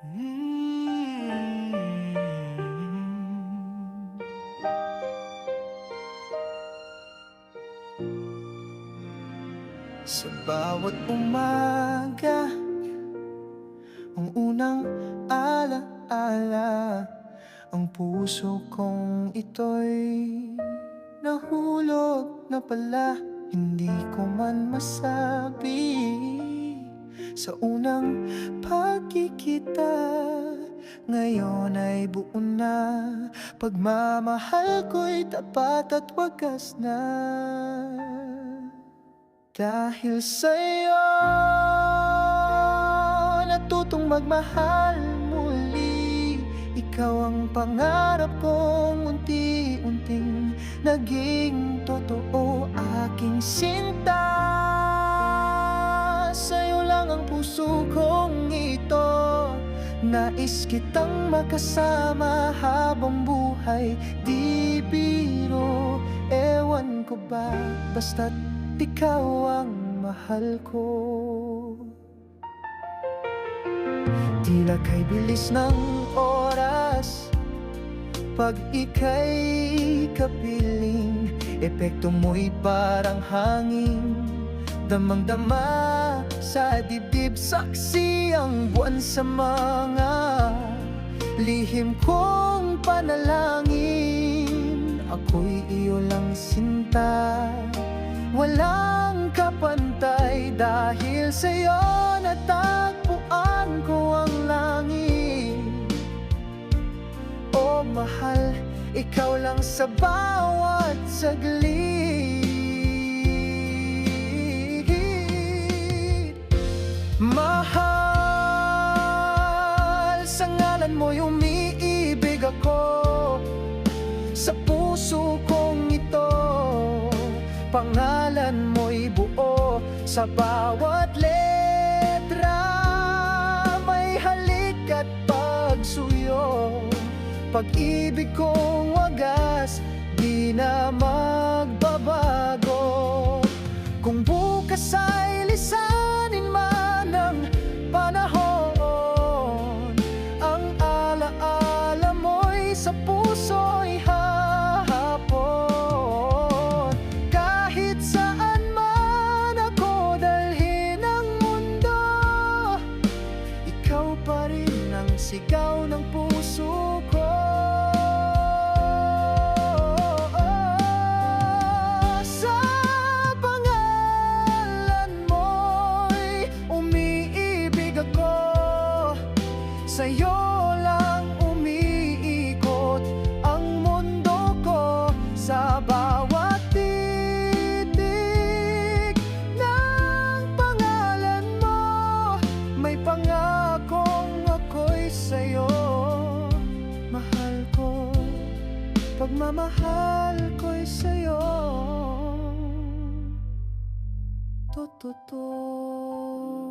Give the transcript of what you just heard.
Mm. Sa bawat umaga Ang unang alaala Ang puso kong ito'y Nahulog na pala Hindi ko man masabi Sa unang pagkikita Ngayon ay buo na. Pagmamahal ko'y tapat at wagas na. Dahil sa'yo Natutong magmahal muli. Ikaw ang pangarap kong unti-unting Naging totoo Nais kitang makasama habang buhay. Di biro, ewan ko ba? Basta't ikaw ang mahal ko. Tila kay bilis ng oras Pag ika'y kapiling Epekto mo'y parang hangin. Damang-dama sa dibdib Saksi ang buwan sa mga Lihim kong panalangin. Ako'y iyo lang sinta Walang kapantay dahil sa'yo natagpuan ko ang langit. O mahal, ikaw lang sa bawat saglit mo'y umiibig ako. Sa puso kong ito Pangalan mo'y buo. Sa bawat letra May halik at pagsuyo. Pag-ibig kong wagas Di na magbabago Sa'yo lang umiikot ang mundo ko Sa bawat titik ng pangalan mo. May pangakong ako'y sa'yo. Mahal ko, pagmamahal ko'y sa'yo. Totoo